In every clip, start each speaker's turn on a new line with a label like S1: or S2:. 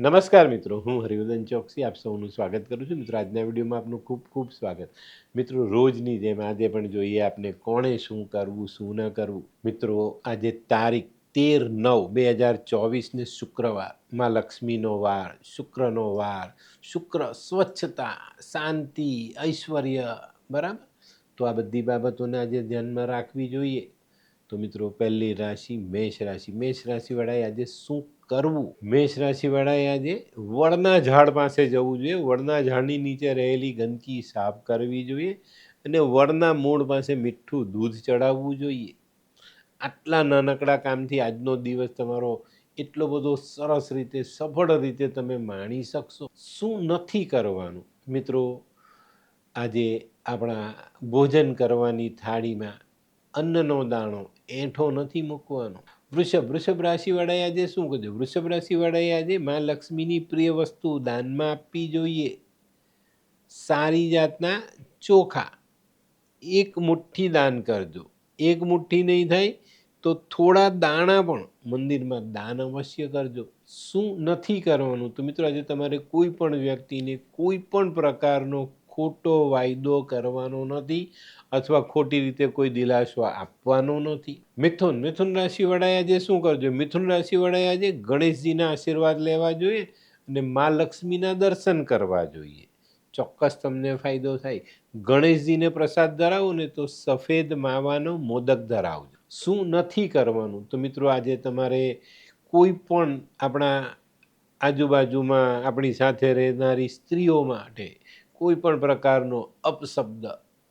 S1: નમસ્કાર મિત્રો, હું હરિવર્ધન ચોકસી, આપ સૌનું સ્વાગત કરું છું. મિત્રો, આજના વિડીયોમાં આપનું ખૂબ ખૂબ સ્વાગત. મિત્રો, રોજની જેમ આજે પણ જોઈએ આપને કોણે શું કરવું, શું ન કરવું. મિત્રો, આજે તારીખ તેર નવ બે હજાર ચોવીસને શુક્રવાર. માં લક્ષ્મીનો વાર શુક્રનો વાર શુક્ર સ્વચ્છતા, શાંતિ, ઐશ્વર્ય, બરાબર? તો આ બધી બાબતોને આજે ધ્યાનમાં રાખવી જોઈએ. તો મિત્રો, પહેલી રાશિ મેષ રાશિ. મેષ રાશિવાળાએ આજે શું કરવું? મેષ રાશિવાળાએ આજે વડના ઝાડ પાસે જવું જોઈએ. વડના ઝાડની નીચે રહેલી ગંદકી સાફ કરવી જોઈએ અને વડના મૂળ પાસે મીઠું દૂધ ચડાવવું જોઈએ. આટલા નાનકડા કામથી આજનો દિવસ તમારો એટલો બધો સરસ રીતે, સફળ રીતે તમે માણી શકશો. શું નથી કરવાનું? મિત્રો, આજે આપણા ભોજન કરવાની થાળીમાં અન્નનો દાણો એઠો નથી મૂકવાનો. વૃષભ વૃષભ રાશિવાળાએ આજે શું કરજો વૃષભ રાશિવાળાએ આજે મા લક્ષ્મીની પ્રિય વસ્તુ દાનમાં આપવી જોઈએ. સારી જાતના ચોખા. એક મુઠ્ઠી દાન કરજો. એક મુઠ્ઠી નહીં થાય તો થોડા દાણા પણ મંદિરમાં દાન અવશ્ય કરજો. શું નથી કરવાનું? તો મિત્રો, આજે તમારે કોઈ પણ વ્યક્તિને કોઈ પણ પ્રકારનો ખોટો વાયદો કરવાનો નથી અથવા ખોટી રીતે કોઈ દિલાસો આપવાનો નથી. મિથુન મિથુન રાશિવાળાએ આજે શું કરજો? મિથુન રાશિવાળાએ આજે ગણેશજીના આશીર્વાદ લેવા જોઈએ અને મા લક્ષ્મીના દર્શન કરવા જોઈએ. ચોક્કસ તમને ફાયદો થાય. ગણેશજીને પ્રસાદ ધરાવો ને તો સફેદ માવાનો મોદક ધરાવજો. શું નથી કરવાનું? તો મિત્રો, આજે તમારે કોઈ પણ આપણા આજુબાજુમાં આપણી સાથે રહેનારી સ્ત્રીઓ માટે કોઈ પણ પ્રકારનો અપશબ્દ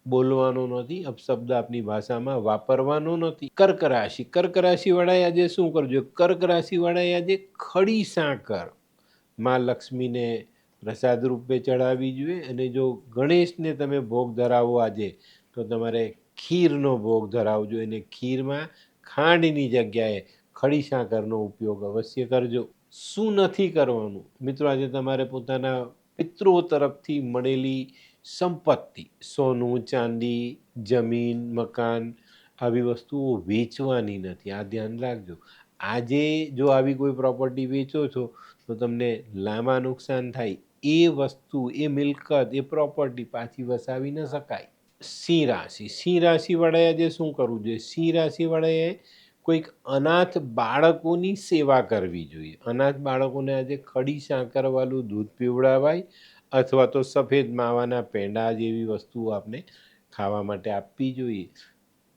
S1: બોલવાનો નથી, અપશબ્દ આપની ભાષામાં વાપરવાનો નથી. કર્ક રાશિ કર્ક રાશિવાળાએ આજે શું કરજો? કર્ક રાશિવાળાએ આજે ખડી સાકર. માં લક્ષ્મીને પ્રસાદ રૂપે ચડાવવી જોઈએ અને જો ગણેશને તમે ભોગ ધરાવો આજે, તો તમારે ખીરનો ભોગ ધરાવજો. અને ખીરમાં ખાંડની જગ્યાએ ખડી સાકરનો ઉપયોગ અવશ્ય કરજો. શું નથી કરવાનું? મિત્રો, આજે તમારે પોતાના પિતૃઓ તરફથી મળેલી સંપત્તિ, સોનું, ચાંદી, જમીન, મકાન, આવી વસ્તુઓ વેચવાની નથી. આ ધ્યાન રાખજો. આજે જો આવી કોઈ પ્રોપર્ટી વેચો છો, તો તમને લાંબા નુકસાન થાય. એ વસ્તુ, એ મિલકત, એ પ્રોપર્ટી પાછી વસાવી ન શકાય. સિંહ રાશિ. સિંહ રાશિવાળાએ આજે શું કરવું જોઈએ? સિંહ રાશિવાળાએ કોઈક અનાથ બાળકોની સેવા કરવી જોઈએ. અનાથ બાળકોને આજે ખડી સાકરવાળું દૂધ પીવડાવાય અથવા તો સફેદ માવાના પેંડા જેવી વસ્તુઓ આપણે ખાવા માટે આપવી જોઈએ.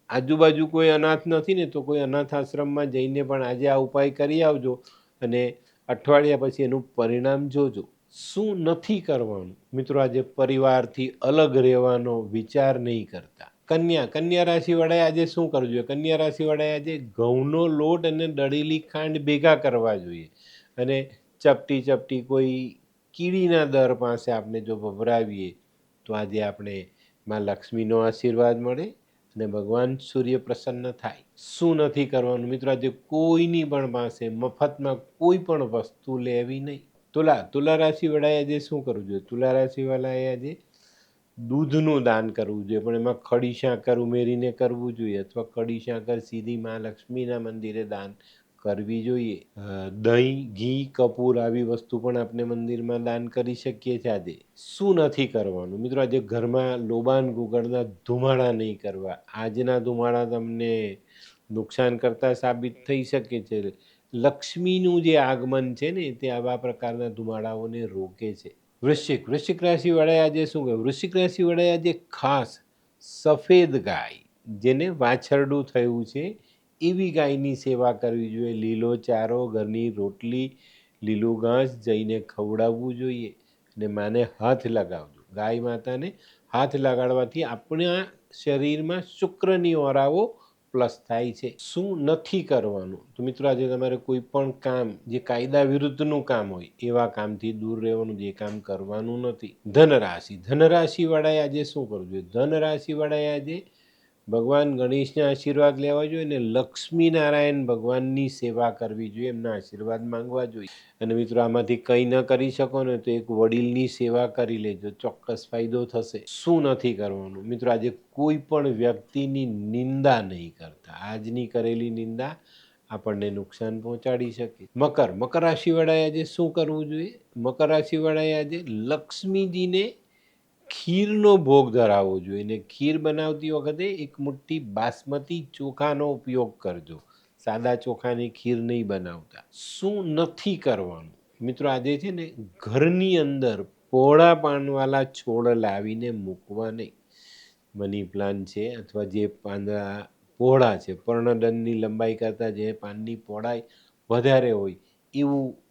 S1: આજુબાજુ કોઈ અનાથ નથી ને તો કોઈ અનાથ આશ્રમમાં જઈને પણ આજે આ ઉપાય કરી આવજો અને અઠવાડિયા પછી એનું પરિણામ જોજો. શું નથી કરવાનું? મિત્રો, આજે પરિવારથી અલગ રહેવાનો વિચાર નહીં કરતા. કન્યા કન્યા રાશિવાળાએ આજે શું કરવું જોઈએ? કન્યા રાશિવાળાએ આજે ઘઉંનો લોટ અને દળેલી ખાંડ ભેગા કરવા જોઈએ. અને ચપટી ચપટી કોઈ કીડીના દર પાસે આપણે જો વપરાવીએ તો આજે આપણે માં લક્ષ્મીનો આશીર્વાદ મળે અને ભગવાન સૂર્ય પ્રસન્ન થાય. શું નથી કરવાનું મિત્રો? આજે કોઈની પણ પાસે મફતમાં કોઈ પણ વસ્તુ લેવી નહીં. તુલા તુલા રાશિવાળાએ આજે શું કરવું જોઈએ? તુલા રાશિવાળાએ આજે દૂધનું દાન કરવું જોઈએ, પણ એમાં ખડી સાકર ઉમેરીને કરવું જોઈએ અથવા કડી સાકર સીધી મા લક્ષ્મીના મંદિરે દાન કરવી જોઈએ. દહીં, ઘી, કપૂર આવી વસ્તુ પણ આપણે મંદિરમાં દાન કરી શકીએ છીએ. આજે શું નથી કરવાનું? મિત્રો, આજે ઘરમાં લોબાન ગુગળના ધુમાડા નહીં કરવા. આજના ધુમાડા તમને નુકસાન કરતા સાબિત થઈ શકે છે. લક્ષ્મીનું જે આગમન છે ને, તે આવા પ્રકારના ધુમાડાઓને રોકે છે. વૃશ્ચિક. વૃશ્ચિક રાશિવાળાએ આજે શું કહ્યું? વૃશ્ચિક રાશિવાળાએ આજે ખાસ સફેદ ગાય, જેને વાછરડું થયું છે, એવી ગાયની સેવા કરવી જોઈએ. લીલો ચારો, ઘરની રોટલી, લીલું ઘાસ જઈને ખવડાવવું જોઈએ અને માને હાથ લગાવજો. ગાય માતાને હાથ લગાડવાથી આપણા શરીરમાં શુક્રની ઓરાઓ પ્લસ થાય છે. શું નથી કરવાનું? તો મિત્રો, આજે તમારે કોઈ પણ કામ, જે કાયદા વિરુદ્ધનું કામ હોય, એવા કામથી દૂર રહેવાનું, જે કામ કરવાનું નથી. ધનરાશિ. ધનરાશિવાળાએ આજે શું કરવું જોઈએ? ધનરાશિવાળાએ આજે ભગવાન ગણેશના આશીર્વાદ લેવા જોઈએ અને લક્ષ્મી નારાયણ ભગવાનની સેવા કરવી જોઈએ, એમના આશીર્વાદ માંગવા જોઈએ. અને મિત્રો, આમાંથી કંઈ ન કરી શકો ને તો એક વડીલની સેવા કરી લેજો, ચોક્કસ ફાયદો થશે. શું નથી કરવાનું? મિત્રો, આજે કોઈ પણ વ્યક્તિની નિંદા નહીં કરતા. આજની કરેલી નિંદા આપણને નુકસાન પહોંચાડી શકે. મકર મકર રાશિવાળાએ આજે શું કરવું જોઈએ? મકર રાશિવાળાએ આજે લક્ષ્મીજીને ખીરનો ભોગ ધરાવવો જોઈએ ને ખીર બનાવતી વખતે એક મુઠ્ઠી બાસમતી ચોખાનો ઉપયોગ કરજો. સાદા ચોખાની ખીર નહીં બનાવતા. શું નથી કરવાનું? મિત્રો, આજે છે ને ઘરની અંદર પહોળા પાનવાળા છોડ લાવીને મૂકવા નહીં. મની પ્લાન્ટ છે અથવા જે પાંદડા પહોળા છે, પર્ણદંડની લંબાઈ કરતાં જે પાનની પહોળાઈ વધારે હોય એવું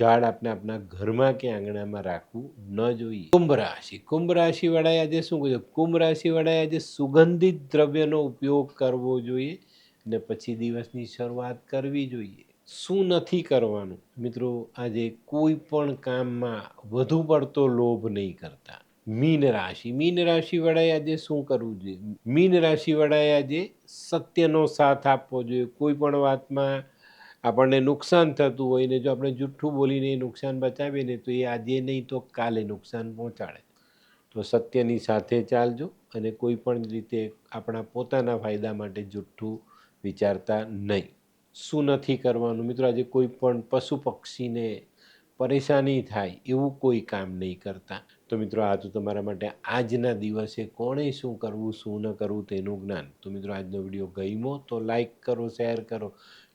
S1: ઝાડ આપણે આપણા ઘરમાં કે આંગણામાં રાખવું ન જોઈએ. કુંભ રાશિ. કુંભ રાશિવાળાએ આજે શું કહ્યું કુંભ રાશિવાળાએ આજે સુગંધિત દ્રવ્યનો ઉપયોગ કરવો જોઈએ અને પછી દિવસની શરૂઆત કરવી જોઈએ. શું નથી કરવાનું? મિત્રો, આજે કોઈ પણ કામમાં વધુ પડતો લોભ નહીં કરતા. મીન રાશિ. મીન રાશિવાળાએ આજે શું કરવું જોઈએ? મીન રાશિવાળાએ આજે સત્યનો સાથ આપવો જોઈએ. કોઈ પણ વાતમાં આપણને નુકસાન થતું હોય ને જો આપણે જુઠ્ઠું બોલીને એ નુકસાન બચાવીએ ને તો એ આજે નહીં તો કાલે નુકસાન પહોંચાડે. તો સત્યની સાથે ચાલજો અને કોઈ પણ રીતે આપણા પોતાના ફાયદા માટે જુઠ્ઠું વિચારતા નહીં. શું નથી કરવાનું? મિત્રો, આજે કોઈ પણ પશુ પક્ષીને પરેશાની થાય એવું કોઈ કામ નહીં કરતા. તો મિત્રો, આ તો તમારા માટે આજના દિવસે કોણે શું કરવું, શું ન કરવું તેનું જ્ઞાન. તો મિત્રો, આજનો વીડિયો ગમ્યો તો લાઈક કરો, શેર કરો.